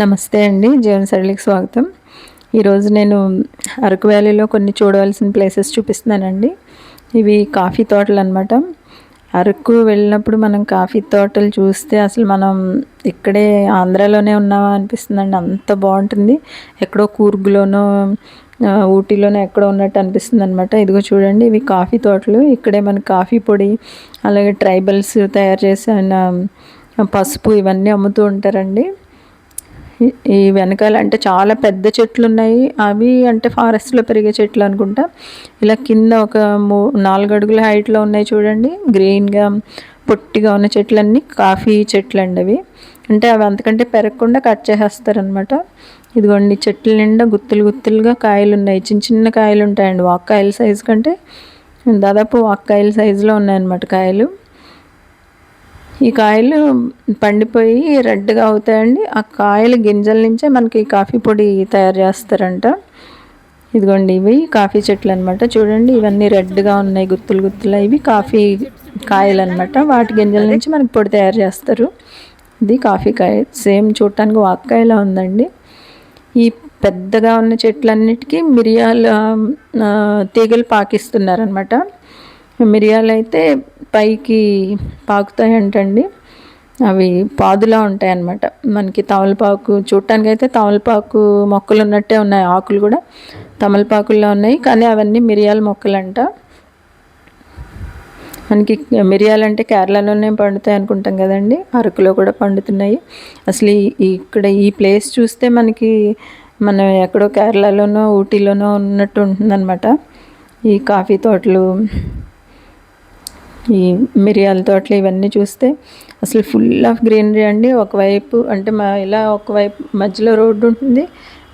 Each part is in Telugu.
నమస్తే అండి జీవన సరళికి స్వాగతం. ఈరోజు నేను అరకు వ్యాలీలో కొన్ని చూడవలసిన ప్లేసెస్ చూపిస్తున్నానండి. ఇవి కాఫీ తోటలు అనమాట అరకు వెళ్ళినప్పుడు మనం కాఫీ తోటలు చూస్తే అసలు మనం ఇక్కడే ఆంధ్రాలోనే ఉన్నామా అనిపిస్తుందండి. అంత బాగుంటుంది. ఎక్కడో కూర్గులోనో ఊటీలోనే ఊటీలోనో ఎక్కడో ఉన్నట్టు అనిపిస్తుంది అనమాట ఇదిగో చూడండి ఇవి కాఫీ తోటలు. ఇక్కడే మన కాఫీ పొడి అలాగే ట్రైబల్స్ తయారు చేసిన పసుపు ఇవన్నీ అమ్ముతూ ఉంటారండి. ఈ- వెనకాల అంటే చాలా పెద్ద చెట్లు ఉన్నాయి అవి అంటే ఫారెస్ట్లో పెరిగే చెట్లు అనుకుంటా. ఇలా కింద ఒక మూ నాలుగు అడుగుల హైట్లో ఉన్నాయి చూడండి. గ్రీన్గా పొట్టిగా ఉన్న చెట్లన్నీ కాఫీ చెట్లు అండి అవి. అంటే అవి అంతకంటే పెరగకుండా కట్ చేసేస్తారనమాట ఇదిగోండి చెట్ల నిండా గుత్తులు గుత్తులుగా కాయలు ఉన్నాయి చిన్న చిన్న కాయలు ఉంటాయండి వాక్కాయల సైజు కంటే దాదాపు వాక్కాయల సైజులో ఉన్నాయన్నమాట కాయలు. ఈ కాయలు పండిపోయి రెడ్గా అవుతాయండి. ఆ కాయల గింజల నుంచే మనకి కాఫీ పొడి తయారు చేస్తారంట. ఇదిగోండి ఇవి కాఫీ చెట్లు అనమాట చూడండి ఇవన్నీ రెడ్గా ఉన్నాయి గుత్తులు గుత్తులు. ఇవి కాఫీ కాయలు అనమాట వాటి గింజల నుంచి మనకి పొడి తయారు చేస్తారు. ఇది కాఫీ కాయ. సేమ్ చూడటానికి వాక్కాయలా ఉందండి. ఈ పెద్దగా ఉన్న చెట్లన్నిటికీ మిరియాల తీగలు పాకిస్తున్నారనమాట మిరియాలు అయితే పైకి పాకుతాయంటండి. అవి పాదులా ఉంటాయన్నమాట. మనకి తమలపాకు చూడటానికి అయితే తమలపాకు మొక్కలు ఉన్నట్టే ఉన్నాయి ఆకులు కూడా తమలపాకుల్లో ఉన్నాయి. కానీ అవన్నీ మిరియాల మొక్కలంట. మనకి మిరియాలంటే కేరళలోనే పండుతాయి అనుకుంటాం కదండి. అరకులో కూడా పండుతున్నాయి. అసలు ఈ- ఇక్కడ ఈ ప్లేస్ చూస్తే మనకి మనం ఎక్కడో కేరళలోనో ఊటీలోనో ఉన్నట్టు ఉంటుందన్నమాట. ఈ కాఫీ తోటలు ఈ మిరియాల తోటలు ఇవన్నీ చూస్తే అసలు ఫుల్ ఆఫ్ గ్రీనరీ అండి. ఒకవైపు అంటే మా ఇలా ఒకవైపు మధ్యలో రోడ్డు ఉంటుంది.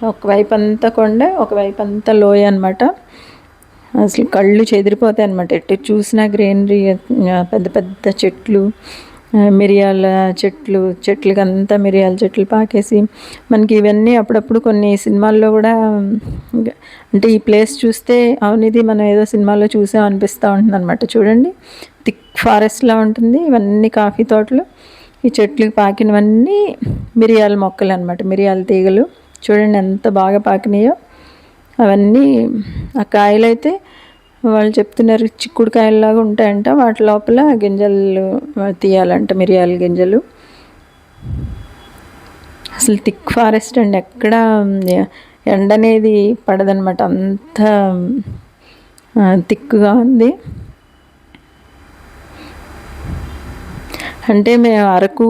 ఒకవైపు అంతా కొండ ఒకవైపు అంతా లోయ అనమాట అసలు కళ్ళు చెదిరిపోతాయి అనమాట ఎటు చూసినా గ్రీనరీ పెద్ద పెద్ద చెట్లు మిరియాల చెట్లు చెట్లకి అంతా మిరియాల చెట్లు పాకేసి మనకి ఇవన్నీ అప్పుడప్పుడు కొన్ని సినిమాల్లో కూడా అంటే ఈ ప్లేస్ చూస్తే అవునిది ఇది మనం ఏదో సినిమాలో చూసాం అనిపిస్తూ ఉంటుంది అనమాట చూడండి. థిక్ ఫారెస్ట్లా ఉంటుంది. ఇవన్నీ కాఫీ తోటలు. ఈ చెట్లకి పాకినవన్నీ మిరియాల మొక్కలు అనమాట మిరియాల తీగలు. చూడండి ఎంత బాగా పాకినాయో. అవన్నీ ఆ కాయలు అయితే వాళ్ళు చెప్తున్నారు చిక్కుడుకాయల్లాగా ఉంటాయంట. వాటి లోపల గింజలు తీయాలంట మిరియాల గింజలు. అసలు థిక్ ఫారెస్ట్ అండి. ఎక్కడ ఎండ అనేది పడదనమాట. అంత థిక్గా ఉంది. అంటే మేము అరకు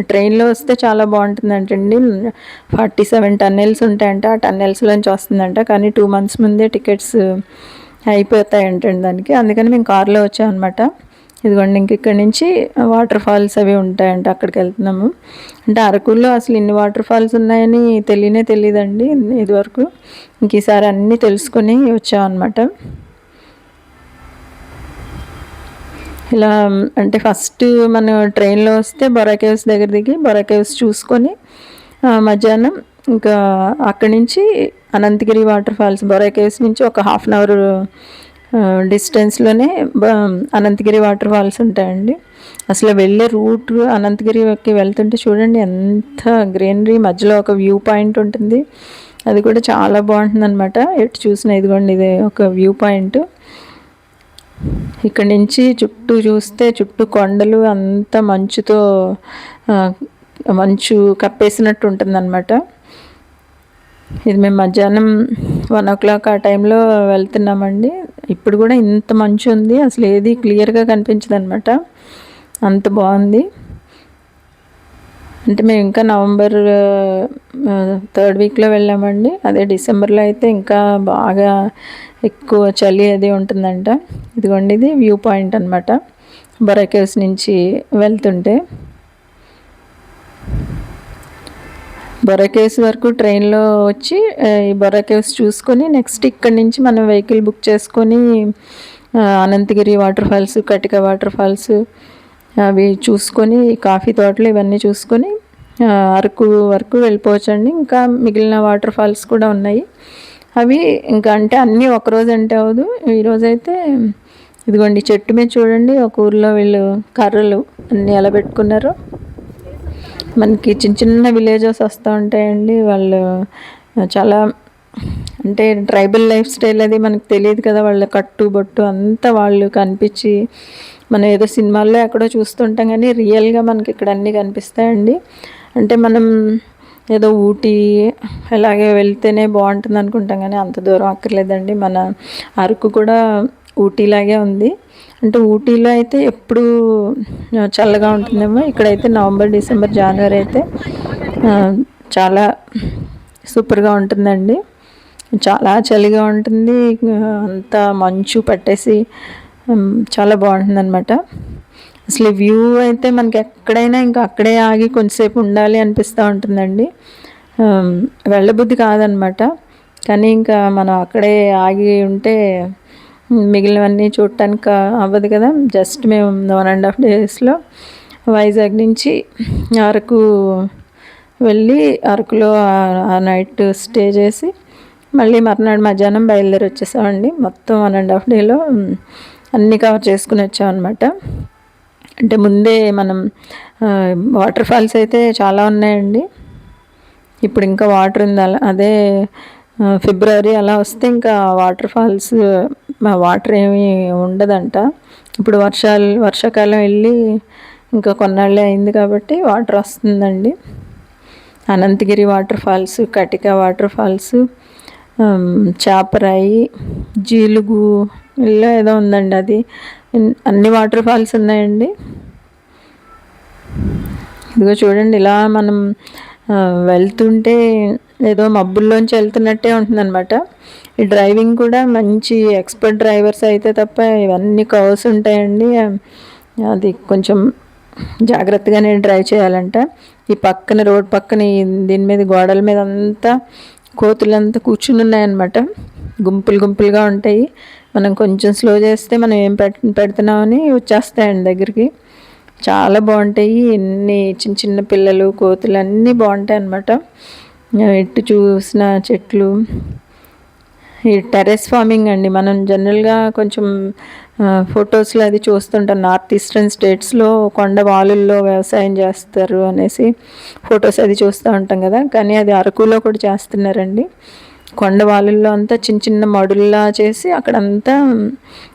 ట్రైన్లో వస్తే చాలా బాగుంటుందంటండి. ఫార్టీ సెవెన్ టన్నెల్స్ ఉంటాయంట. ఆ టన్నెల్స్లోంచి వస్తుందంట. కానీ టూ మంత్స్ ముందే టికెట్స్ అయిపోతాయంటండి దానికి. అందుకని మేము కారులో వచ్చామన్నమాట. ఇదిగోండి ఇంక ఇక్కడ నుంచి వాటర్ ఫాల్స్ అవి ఉంటాయంట అక్కడికి వెళ్తున్నాము. అంటే అరకులో అసలు ఇన్ని వాటర్ ఫాల్స్ ఉన్నాయని తెలియనే తెలియదండి ఇదివరకు. ఇంక ఈసారి అన్నీ తెలుసుకొని వచ్చామన్నమాట. ఇలా అంటే ఫస్ట్ మనం ట్రైన్లో వస్తే బొరా కేవ్స్ దగ్గర దిగి బొరా కేవ్స్ చూసుకొని మధ్యాహ్నం ఇంకా అక్కడి నుంచి అనంతగిరి వాటర్ ఫాల్స్ బొరా నుంచి ఒక హాఫ్ అన్ అవర్ డిస్టెన్స్లోనే అనంతగిరి వాటర్ ఫాల్స్ ఉంటాయండి. అసలు వెళ్ళే రూట్ అనంతగిరికి వెళ్తుంటే చూడండి ఎంత గ్రీనరీ మధ్యలో ఒక వ్యూ పాయింట్ ఉంటుంది. అది కూడా చాలా బాగుంటుంది అనమాట ఎటు చూసిన ఇదిగోండి ఇది ఒక వ్యూ పాయింట్. ఇక్కడ నుంచి చుట్టూ చూస్తే చుట్టూ కొండలు అంతా మంచుతో మంచు కప్పేసినట్టు ఉంటుందన్నమాట. ఇది మేము మధ్యాహ్నం వన్ ఓ క్లాక్ ఆ టైంలో వెళ్తున్నామండి. ఇప్పుడు కూడా ఇంత మంచు ఉంది. అసలు ఏది క్లియర్గా కనిపించదు అనమాట అంత బాగుంది. అంటే మేము ఇంకా నవంబర్ థర్డ్ వీక్లో వెళ్ళామండి. అదే డిసెంబర్లో అయితే ఇంకా బాగా ఎక్కువ చలి అది ఉంటుందంట. ఇదిగోండి ఇది వ్యూ పాయింట్ అనమాట బరాకేవ్స్ నుంచి వెళ్తుంటే. బొరకేవ్స్ వరకు ట్రైన్లో వచ్చి ఈ బొర్రా కేవ్స్ చూసుకొని నెక్స్ట్ ఇక్కడి నుంచి మనం వెహికల్ బుక్ చేసుకొని Ananthagiri water falls Katika water falls అవి చూసుకొని కాఫీ తోటలు ఇవన్నీ చూసుకొని అరకు వరకు వెళ్ళిపోవచ్చండి. ఇంకా మిగిలిన వాటర్ ఫాల్స్ కూడా ఉన్నాయి. అవి ఇంకా అంటే అన్నీ ఒకరోజు అంటే అవదు ఈరోజైతే ఇదిగోండి చెట్టు మీద చూడండి. ఒక ఊర్లో వీళ్ళు కర్రలు అన్నీ ఎలా పెట్టుకున్నారో. మనకి చిన్న చిన్న విలేజెస్ వస్తూ ఉంటాయండి. వాళ్ళు చాలా అంటే ట్రైబల్ లైఫ్ స్టైల్ అది మనకు తెలియదు కదా. వాళ్ళ కట్టు బొట్టు అంతా వాళ్ళు కనిపించి మనం ఏదో సినిమాల్లో ఎక్కడో చూస్తుంటాం కానీ రియల్గా మనకి ఇక్కడ అన్నీ కనిపిస్తాయండి. అంటే మనం ఏదో ఊటీ అలాగే వెళ్తేనే బాగుంటుంది అనుకుంటాం కానీ అంత దూరం అక్కర్లేదండి. మన అరకు కూడా ఊటీలాగే ఉంది. అంటే ఊటీలో అయితే ఎప్పుడు చల్లగా ఉంటుందేమో. ఇక్కడైతే నవంబర్ డిసెంబర్ జనవరి అయితే చాలా సూపర్గా ఉంటుందండి. చాలా చలిగా ఉంటుంది. అంత మంచు పట్టేసి చాలా బాగుంటుంది అనమాట అసలు వ్యూ అయితే మనకి ఎక్కడైనా ఇంకా అక్కడే ఆగి కొంతసేపు ఉండాలి అనిపిస్తూ ఉంటుందండి. వెళ్ళబుద్ధి కాదనమాట కానీ ఇంకా మనం అక్కడే ఆగి ఉంటే మిగిలినవన్నీ చూడటానికి అవ్వదు కదా. జస్ట్ మేము వన్ అండ్ హాఫ్ డేస్లో వైజాగ్ నుంచి అరకు వెళ్ళి అరకులో ఆ నైట్ స్టే చేసి మళ్ళీ మర్నాడు మధ్యాహ్నం బయలుదేరి వచ్చేసామండి. మొత్తం వన్ అండ్ హాఫ్ డేలో అన్నీ కవర్ చేసుకుని వచ్చామన్నమాట అంటే ముందే మనం వాటర్ ఫాల్స్ అయితే చాలా ఉన్నాయండి. ఇప్పుడు ఇంకా వాటర్ ఉంది? అదే ఫిబ్రవరి అలా వస్తే ఇంకా వాటర్ ఫాల్స్ వాటర్ ఏమీ ఉండదంట. ఇప్పుడు వర్షాలు వర్షాకాలం వెళ్ళి ఇంకా కొన్నాళ్ళే అయింది కాబట్టి వాటర్ వస్తుందండి. అనంతగిరి వాటర్ ఫాల్స్ కటిక వాటర్ ఫాల్స్ చాపరాయి జీలుగు ఇలా ఏదో ఉందండి అది. అన్ని వాటర్ ఫాల్స్ ఉన్నాయండి. ఇదిగో చూడండి ఇలా మనం వెళ్తుంటే ఏదో మబ్బుల్లోంచి వెళ్తున్నట్టే ఉంటుందన్నమాట. ఈ డ్రైవింగ్ కూడా మంచి ఎక్స్పర్ట్ డ్రైవర్స్ అయితే తప్ప ఇవన్నీ కవర్స్ ఉంటాయండి. అది కొంచెం జాగ్రత్తగానే డ్రైవ్ చేయాలంట. ఈ పక్కన రోడ్ పక్కన దీని మీద గోడల మీద అంతా కోతులంతా కూర్చుని ఉన్నాయన్నమాట. గుంపులు గుంపులుగా ఉంటాయి. మనం కొంచెం స్లో చేస్తే మనం ఏం పెట్ పెడుతున్నామని వచ్చేస్తాయండి దగ్గరికి. చాలా బాగుంటాయి. ఎన్ని చిన్న చిన్న పిల్లలు కోతులు అన్నీ బాగుంటాయి అన్నమాట ఎటు చూసిన చెట్లు. ఈ టెరెస్ ఫార్మింగ్ అండి. మనం జనరల్గా కొంచెం ఫొటోస్లో అది చూస్తుంటాం. నార్త్ ఈస్టర్న్ స్టేట్స్లో కొండ వాలుల్లో వ్యవసాయం చేస్తారు అనేసి ఫొటోస్ అది చూస్తూ ఉంటాం కదా. కానీ అది అరకులో కూడా చేస్తున్నారండి. కొండ వాలుల్లో అంతా చిన్న చిన్న మడుల్లా చేసి అక్కడంతా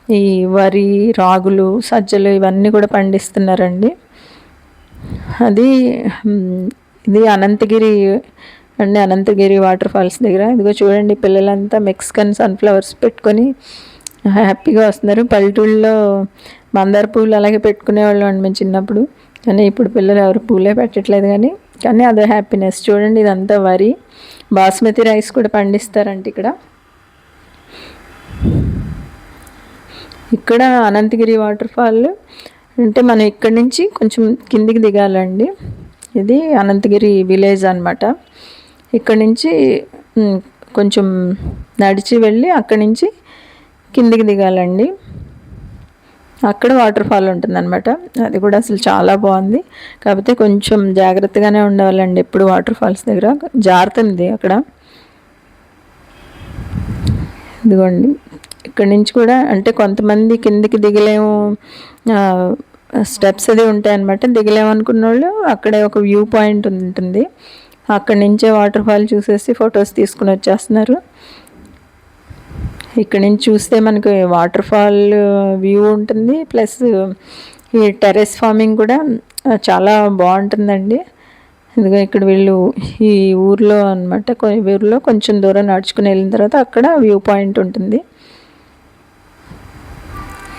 ఈ వరి రాగులు సజ్జలు ఇవన్నీ కూడా పండిస్తున్నారండి. అది ఇది అనంతగిరి అండి అనంతగిరి వాటర్ ఫాల్స్ దగ్గర. ఇదిగో చూడండి పిల్లలంతా మెక్సికన్ సన్ఫ్లవర్స్ పెట్టుకొని హ్యాపీగా వస్తున్నారు. పల్లెటూళ్ళలో మందార పూలు అలాగే పెట్టుకునేవాళ్ళం అండి మేము చిన్నప్పుడు. కానీ ఇప్పుడు పిల్లలు ఎవరు పూలే పెట్టట్లేదు కానీ కానీ అదే హ్యాపీనెస్. చూడండి ఇదంతా వరి. బాస్మతి రైస్ కూడా పండిస్తారంట ఇక్కడ. ఇక్కడ అనంతగిరి వాటర్ ఫాల్ అంటే మనం ఇక్కడి నుంచి కొంచెం కిందికి దిగాలండి. ఇది అనంతగిరి విలేజ్ అనమాట ఇక్కడి నుంచి కొంచెం నడిచి వెళ్ళి అక్కడి నుంచి కిందికి దిగాలండి. అక్కడ వాటర్ ఫాల్ ఉంటుందన్నమాట. అది కూడా అసలు చాలా బాగుంది. కాకపోతే కొంచెం జాగ్రత్తగానే ఉండవాలండి ఎప్పుడు వాటర్ ఫాల్స్ దగ్గర. జారుతుంది అక్కడ. ఇదిగోండి. ఇక్కడి నుంచి కూడా అంటే కొంతమంది కిందికి దిగలేము. స్టెప్స్ అది ఉంటాయన్నమాట. దిగలేము అనుకున్న వాళ్ళు అక్కడే ఒక వ్యూ పాయింట్ ఉంటుంది. అక్కడి నుంచే వాటర్ ఫాల్ చూసేసి ఫొటోస్ తీసుకుని వచ్చేస్తున్నారు. ఇక్కడ నుంచి చూస్తే మనకి వాటర్ ఫాల్ వ్యూ ఉంటుంది. ప్లస్ ఈ టెరెస్ ఫార్మింగ్ కూడా చాలా బాగుంటుందండి. ఇదిగో ఇక్కడ వీళ్ళు ఈ ఊర్లో అనమాట ఊర్లో కొంచెం దూరం నడుచుకుని వెళ్ళిన తర్వాత అక్కడ వ్యూ పాయింట్ ఉంటుంది.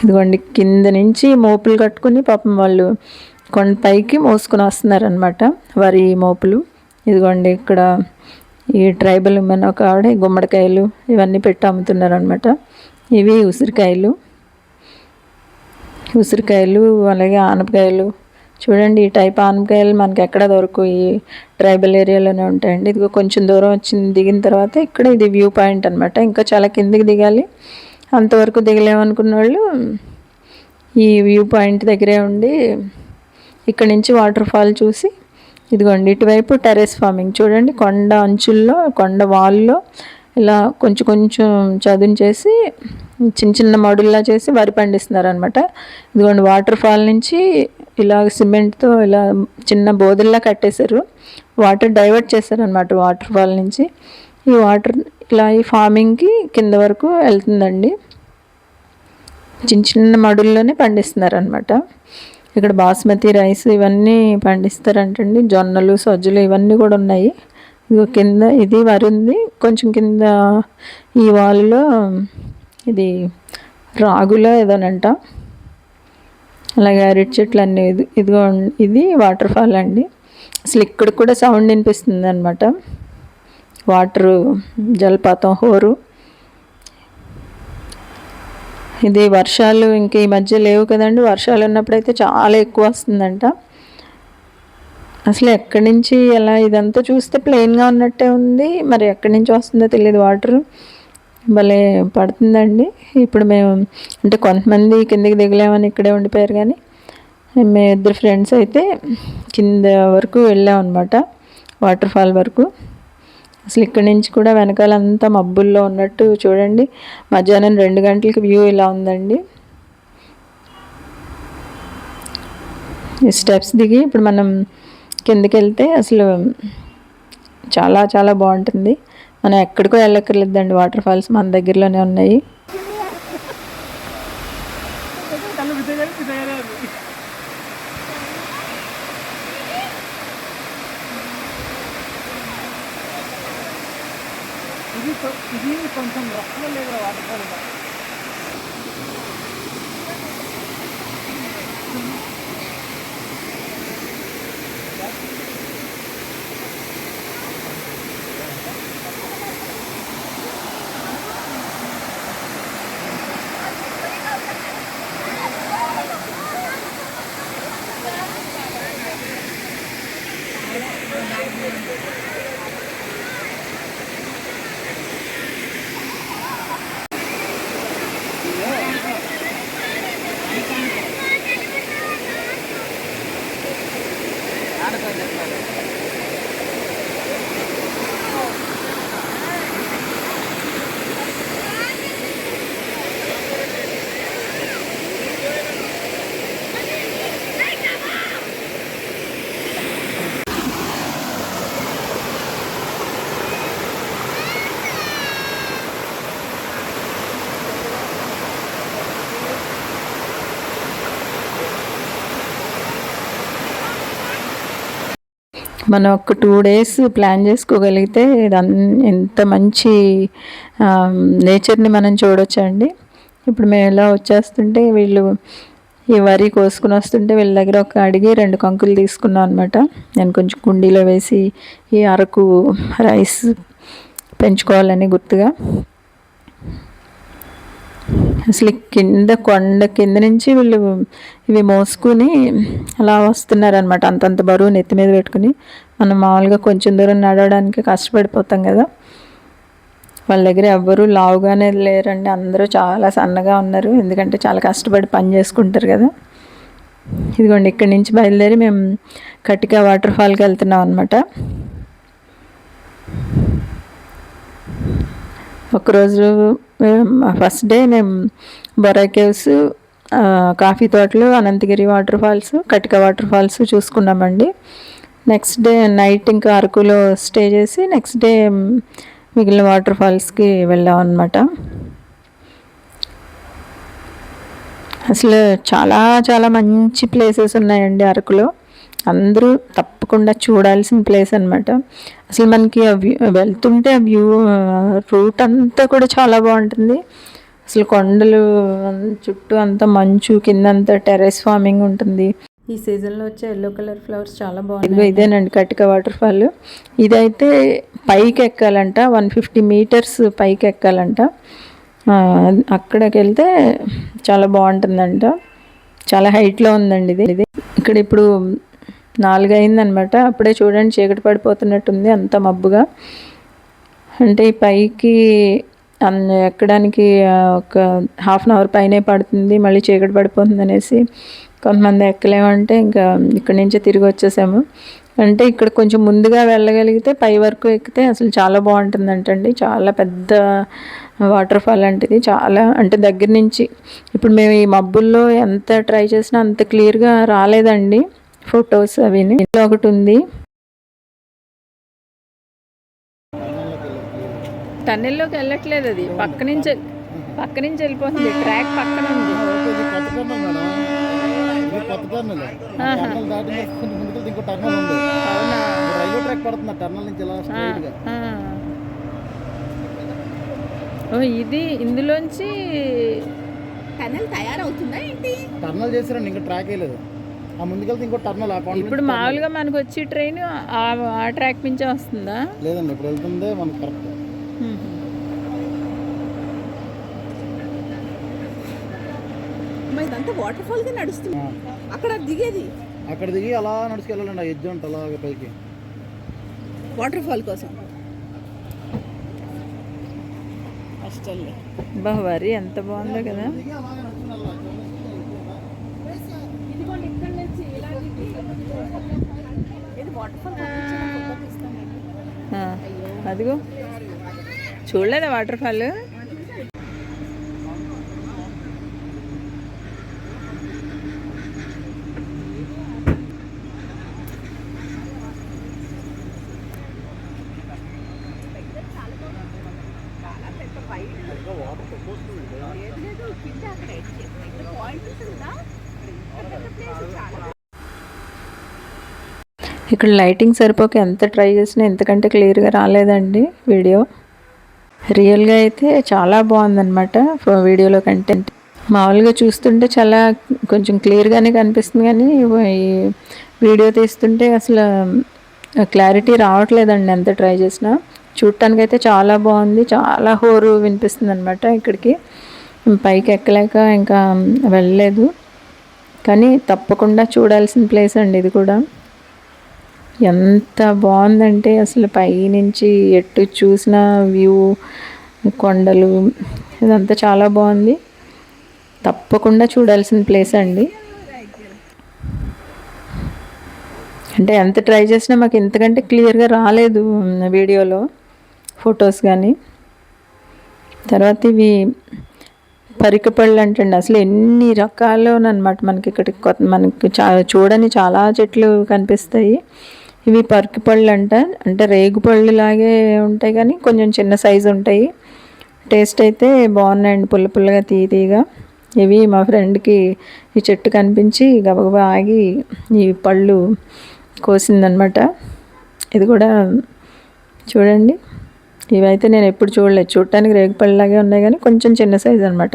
ఇదిగోండి కింద నుంచి మోపులు కట్టుకుని పాపం వాళ్ళు కొండ పైకి మోసుకొని వస్తున్నారనమాట వరి మోపులు. ఇదిగోండి ఇక్కడ ఈ ట్రైబల్ ఉమెన్ ఒక ఆవిడ గుమ్మడికాయలు ఇవన్నీ పెట్టి అమ్ముతున్నారు అనమాట ఇవి ఉసిరికాయలు. ఉసిరికాయలు అలాగే ఆనపకాయలు. చూడండి ఈ టైప్ ఆనపకాయలు మనకి ఎక్కడ దొరకు ఈ ట్రైబల్ ఏరియాలోనే ఉంటాయండి. ఇదిగో కొంచెం దూరం వచ్చింది దిగిన తర్వాత ఇక్కడ ఇది వ్యూ పాయింట్ అనమాట ఇంకా చాలా కిందికి దిగాలి. అంతవరకు దిగలేమనుకున్న వాళ్ళు ఈ వ్యూ పాయింట్ దగ్గరే ఉండి ఇక్కడ నుంచి వాటర్ ఫాల్ చూసి ఇదిగోండి ఇటువైపు టెరెస్ ఫార్మింగ్. చూడండి కొండ అంచుల్లో కొండ వాల్లో ఇలా కొంచెం కొంచెం చదును చేసి చిన్న చిన్న మడుల్లా చేసి వరి పండిస్తున్నారనమాట ఇదిగోండి వాటర్ ఫాల్ నుంచి ఇలా సిమెంట్తో ఇలా చిన్న బోధల్లా కట్టేశారు. వాటర్ డైవర్ట్ చేశారనమాట వాటర్ ఫాల్ నుంచి. ఈ వాటర్ ఇలా ఈ ఫార్మింగ్కి కింద వరకు వెళ్తుందండి. చిన్న చిన్న మడుల్లోనే పండిస్తున్నారు అనమాట ఇక్కడ బాస్మతి రైస్ ఇవన్నీ పండిస్తారంటండి. జొన్నలు సజ్జలు ఇవన్నీ కూడా ఉన్నాయి. ఇదిగో కింద ఇది వరి ఉంది కొంచెం కింద ఈ వాలులో ఇది రాగులో ఏదోనంట. అలాగే అరటి చెట్లు అన్నీ ఇది ఇదిగో ఇది వాటర్ ఫాల్ అండి. అసలు ఇక్కడ కూడా సౌండ్ వినిపిస్తుంది అనమాట వాటరు జలపాతం హోరు. ఇది వర్షాలు ఇంక ఈ మధ్య లేవు కదండి. వర్షాలు ఉన్నప్పుడైతే చాలా ఎక్కువ వస్తుందంట. అసలు ఎక్కడి నుంచి ఎలా ఇదంతా చూస్తే ప్లెయిన్గా ఉన్నట్టే ఉంది. మరి ఎక్కడి నుంచి వస్తుందో తెలియదు వాటర్. భలే పడుతుందండి. ఇప్పుడు మేము అంటే కొంతమంది కిందకి దిగలేమని ఇక్కడే ఉండిపోయారు కానీ మేము ఇద్దరు ఫ్రెండ్స్ అయితే కింద వరకు వెళ్ళాం అనమాట వాటర్ ఫాల్ వరకు. అసలు ఇక్కడి నుంచి కూడా వెనకాలంతా మబ్బుల్లో ఉన్నట్టు చూడండి. మధ్యాహ్నం రెండు గంటలకి వ్యూ ఇలా ఉందండి. ఈ స్టెప్స్ దిగి ఇప్పుడు మనం కిందకి వెళ్తే అసలు చాలా చాలా బాగుంటుంది. మనం ఎక్కడికో వెళ్ళక్కర్లేదండి. వాటర్ ఫాల్స్ మన దగ్గరలోనే ఉన్నాయి ఇది ఇది కొంచెం రఫ్గా లేదు వాటర్ ఫాల్ మనం ఒక టూ డేస్ ప్లాన్ చేసుకోగలిగితే ఎంత మంచి నేచర్ని మనం చూడొచ్చండి. ఇప్పుడు మేము ఇలా వచ్చేస్తుంటే వీళ్ళు ఈ వరి కోసుకుని వస్తుంటే వీళ్ళ దగ్గర ఒక అడిగి రెండు కంకులు తీసుకున్నాం అనమాట నేను కొంచెం కుండీలో వేసి ఈ అరకు రైస్ పెంచుకోవాలని గుర్తుగా. అసలు కింద కొండ కింద నుంచి వీళ్ళు ఇవి మోసుకుని అలా వస్తున్నారనమాట అంతంత బరువు నెత్తి మీద పెట్టుకుని. మనం మామూలుగా కొంచెం దూరం నడవడానికి కష్టపడిపోతాం కదా. వాళ్ళ దగ్గర ఎవ్వరూ లావుగానే లేరండి. అందరూ చాలా సన్నగా ఉన్నారు. ఎందుకంటే చాలా కష్టపడి పని చేసుకుంటారు కదా. ఇదిగోండి ఇక్కడి నుంచి బయలుదేరి మేము కటిక వాటర్ ఫాల్కి వెళ్తున్నాం అనమాట ఒకరోజు ఫస్ట్ డే మేము బొరా కేవ్స్ కాఫీ తోటలు Ananthagiri water falls Katiki water falls చూసుకున్నామండి. Next day night ఇంకా అరకులో స్టే చేసి నెక్స్ట్ డే మిగిలిన వాటర్ ఫాల్స్కి వెళ్ళాం అనమాట అసలు చాలా చాలా మంచి ప్లేసెస్ ఉన్నాయండి అరకులో. అందరూ తప్పకుండా చూడాల్సిన ప్లేస్ అనమాట అసలు మనకి ఆ వ్యూ వెళ్తుంటే ఆ వ్యూ రూట్ అంతా కూడా చాలా బాగుంటుంది. అసలు కొండలు చుట్టూ అంతా మంచు కింద అంతా టెరెస్ ఫార్మింగ్ ఉంటుంది. ఈ సీజన్లో వచ్చే ఎల్లో కలర్ ఫ్లవర్స్ చాలా బాగుంది ఇదేనండి కటిక వాటర్ ఫాల్ ఇదైతే పైకి ఎక్కాలంట వన్ ఫిఫ్టీ మీటర్స్ పైకి ఎక్కాలంట. అక్కడికి వెళ్తే చాలా బాగుంటుందంట. చాలా హైట్లో ఉందండి ఇది ఇది. ఇక్కడ ఇప్పుడు నాలుగు అయిందనమాట అప్పుడే చూడండి చీకటి పడిపోతున్నట్టుంది అంత మబ్బుగా. అంటే పైకి ఎక్కడానికి ఒక హాఫ్ అన్ అవర్ పైనే పడుతుంది మళ్ళీ చీకటి పడిపోతుంది అనేసి కొంతమంది ఎక్కలేమంటే ఇంకా ఇక్కడి నుంచే తిరిగి వచ్చేసాము. అంటే ఇక్కడ కొంచెం ముందుగా వెళ్ళగలిగితే పై వరకు ఎక్కితే అసలు చాలా బాగుంటుందంటండి. చాలా పెద్ద వాటర్ ఫాల్ లాంటిది. చాలా అంటే దగ్గర నుంచి. ఇప్పుడు మేము ఈ మబ్బుల్లో ఎంత ట్రై చేసినా అంత క్లియర్గా రాలేదండి. ఫొటోస్ అవి ఒకటి ఉంది. టన్నెల్లోకి వెళ్ళట్లేదు అది. పక్క నుంచి పక్క నుంచి వెళ్ళిపోతుంది. ట్రాక్ పక్కన ఉంది. ఇది ఇందులోంచి టనల్ తయారవుతుందా ఏంటి? టర్నల్ చేసారండి ఇంకా ట్రాక్ వేయలేదు. ఆ ముందుకెళ్తే ఇంకో టర్నల్ ఇప్పుడు మామూలుగా మనకు వచ్చి ట్రైన్ ఆ ట్రాక్ నుంచే వస్తుందా? లేదండి ఇప్పుడు వెళ్తుందే మనకు కరెక్ట్ మరి ఇదంతా వాటర్ ఫాల్గా నడుస్తుంది అక్కడ దిగేది. అక్కడ దిగి అలా నడుచుకెళ్ళాలండి ఆ ఎడ్జ్ ఉంటే అలాగే పైకి. వాటర్ ఫాల్ కోసం. కష్టంలే బా వరి ఎంత బాగుందో కదా దిగి అలాగే నడుచుకుని వెళ్ళాలి. ఇదిగోండి ఇక్కడ నుంచి ఇలా దిగి ఇది వాటర్ ఫాల్ ఆ, అదిగో. చూడలేదా వాటర్ ఫాల్? ఇక్కడ లైటింగ్ సరిపోక ఎంత ట్రై చేసినా ఎంతకంటే క్లియర్గా రాలేదండి వీడియో. రియల్గా అయితే చాలా బాగుందన్నమాట వీడియోలో కంటెంట్. మామూలుగా చూస్తుంటే చాలా కొంచెం క్లియర్గానే కనిపిస్తుంది కానీ ఈ వీడియో తీస్తుంటే అసలు క్లారిటీ రావట్లేదండి ఎంత ట్రై చేసినా. చూడటానికి అయితే చాలా బాగుంది చాలా హోరు వినిపిస్తుంది అనమాట ఇక్కడికి. పైకి ఎక్కలేక ఇంకా వెళ్ళలేదు. కానీ తప్పకుండా చూడాల్సిన ప్లేస్ అండి ఇది కూడా. ఎంత బాగుందంటే అసలు పైనుంచి ఎటు చూసిన వ్యూ కొండలు ఇదంతా చాలా బాగుంది. తప్పకుండా చూడాల్సిన ప్లేస్ అండి. అంటే ఎంత ట్రై చేసినా మాకు ఎంతకంటే క్లియర్గా రాలేదు వీడియోలో ఫొటోస్ కానీ తర్వాత ఇవి పరికపళ్ళు అంటండి. అసలు ఎన్ని రకాలోనమాట మనకి ఇక్కడ కొత్త మనకి చా చూడని చాలా చెట్లు కనిపిస్తాయి. ఇవి పరికపళ్ళు అంట అంటే రేగుపళ్ళు లాగే ఉంటాయి కానీ కొంచెం చిన్న సైజు ఉంటాయి. టేస్ట్ అయితే బాగున్నాయండి పుల్ల పుల్లగా తీయ తీయగా. ఇవి మా ఫ్రెండ్కి ఈ చెట్టు కనిపించి గబగబా ఆగి ఈ పళ్ళు కోసిందనమాట. ఇది కూడా చూడండి. ఇవైతే నేను ఎప్పుడు చూడలేదు. చూడటానికి రేగుపళ్ళలాగే ఉన్నాయి కానీ కొంచెం చిన్న సైజు అనమాట.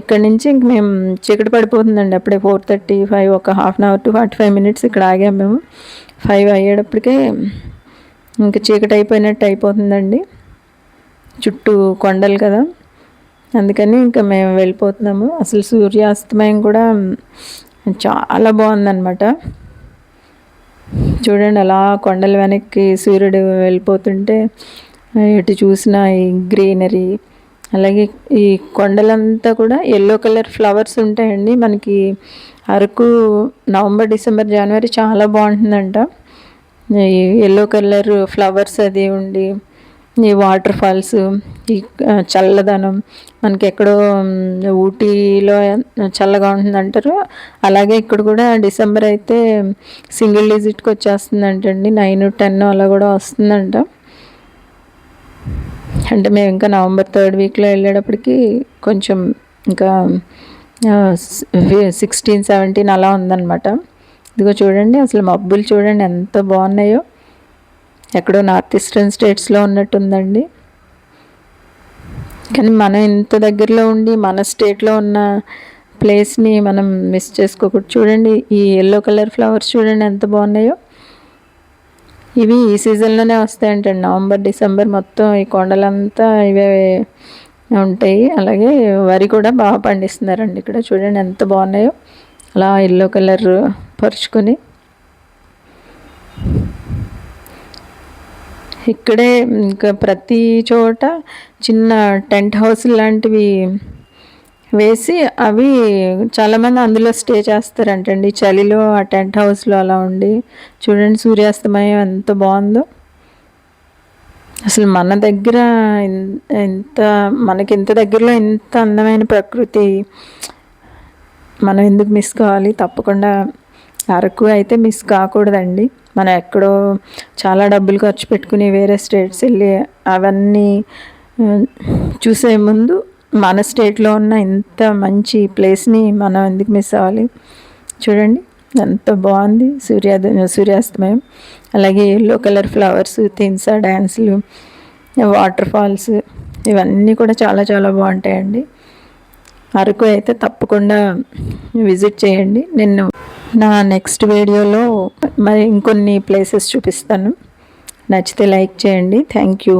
ఇక్కడ నుంచి ఇంక మేము చీకటి పడిపోతుందండి. అప్పుడే ఫోర్ థర్టీ ఫైవ్ ఒక half an hour to forty five minutes ఇక్కడ ఆగాము మేము. ఫైవ్ అయ్యేటప్పటికే ఇంకా చీకటి అయిపోయినట్టు అయిపోతుందండి. చుట్టూ కొండలు కదా. అందుకని ఇంకా మేము వెళ్ళిపోతున్నాము. అసలు సూర్యాస్తమయం కూడా చాలా బాగుందన్నమాట. చూడండి అలా కొండల వెనక్కి సూర్యుడు వెళ్ళిపోతుంటే ఎటు చూసినా ఈ గ్రీనరీ అలాగే ఈ కొండలంతా కూడా ఎల్లో కలర్ ఫ్లవర్స్ ఉంటాయండి. మనకి అరకు నవంబర్ డిసెంబర్ జనవరి చాలా బాగుంటుందంట. ఈ ఎల్లో కలర్ ఫ్లవర్స్ అది ఉండి ఈ వాటర్ ఫాల్స్ ఈ చల్లదనం మనకి ఎక్కడో ఊటీలో చల్లగా ఉంటుంది అంటారు అలాగే ఇక్కడ కూడా డిసెంబర్ అయితే సింగిల్ డిజిట్కి వచ్చేస్తుందంటండి. నైన్ టెన్ అలా కూడా వస్తుందంట. అంటే మేము ఇంకా నవంబర్ థర్డ్ వీక్లో వెళ్ళేటప్పటికి కొంచెం ఇంకా సిక్స్టీన్ సెవెంటీన్ అలా ఉందన్నమాట. ఇదిగో చూడండి అసలు మబ్బులు చూడండి ఎంత బాగున్నాయో. ఎక్కడో నార్త్ ఈస్టర్న్ స్టేట్స్లో ఉన్నట్టుందండి. కానీ మనం ఇంత దగ్గరలో ఉండి మన స్టేట్లో ఉన్న ప్లేస్ని మనం మిస్ చేసుకోకూడదు. చూడండి ఈ ఎల్లో కలర్ ఫ్లవర్స్ చూడండి ఎంత బాగున్నాయో. ఇవి ఈ సీజన్లోనే వస్తాయంటండి నవంబర్ డిసెంబర్ మొత్తం ఈ కొండలంతా ఇవే ఉంటాయి. అలాగే వరి కూడా బాగా పండిస్తున్నారండి ఇక్కడ. చూడండి ఎంత బాగున్నాయో. అలా ఎల్లో కలర్ పరుచుకొని. ఇక్కడే ఇంకా ప్రతి చోట చిన్న టెంట్ హౌస్ లాంటివి వేసి అవి చాలామంది అందులో స్టే చేస్తారంటండి. చలిలో ఆ టెంట్ హౌస్లో అలా ఉండి. చూడండి సూర్యాస్తమయం ఎంత బాగుందో. అసలు మన దగ్గర ఎంత ఇంత మనకి ఇంత దగ్గరలో ఇంత అందమైన ప్రకృతి మనం ఎందుకు మిస్ కావాలి? తప్పకుండా అరకు అయితే మిస్ కాకూడదండి. మనం ఎక్కడో చాలా డబ్బులు ఖర్చు పెట్టుకుని వేరే స్టేట్స్ వెళ్ళి అవన్నీ చూసే ముందు మన స్టేట్లో ఉన్న ఇంత మంచి ప్లేస్ని మనం ఎందుకు మిస్ అవ్వాలి? చూడండి ఎంత బాగుంది సూర్యోదయం సూర్యాస్తమయం. అలాగే ఎల్లో కలర్ ఫ్లవర్స్ తిన్సా డ్యాన్సులు వాటర్ ఫాల్స్ ఇవన్నీ కూడా చాలా చాలా బాగుంటాయండి. అరకు అయితే తప్పకుండా విజిట్ చేయండి. నేను నా నెక్స్ట్ వీడియోలో మరి ఇంకొన్ని ప్లేసెస్ చూపిస్తాను. నచ్చితే లైక్ చేయండి. Thank you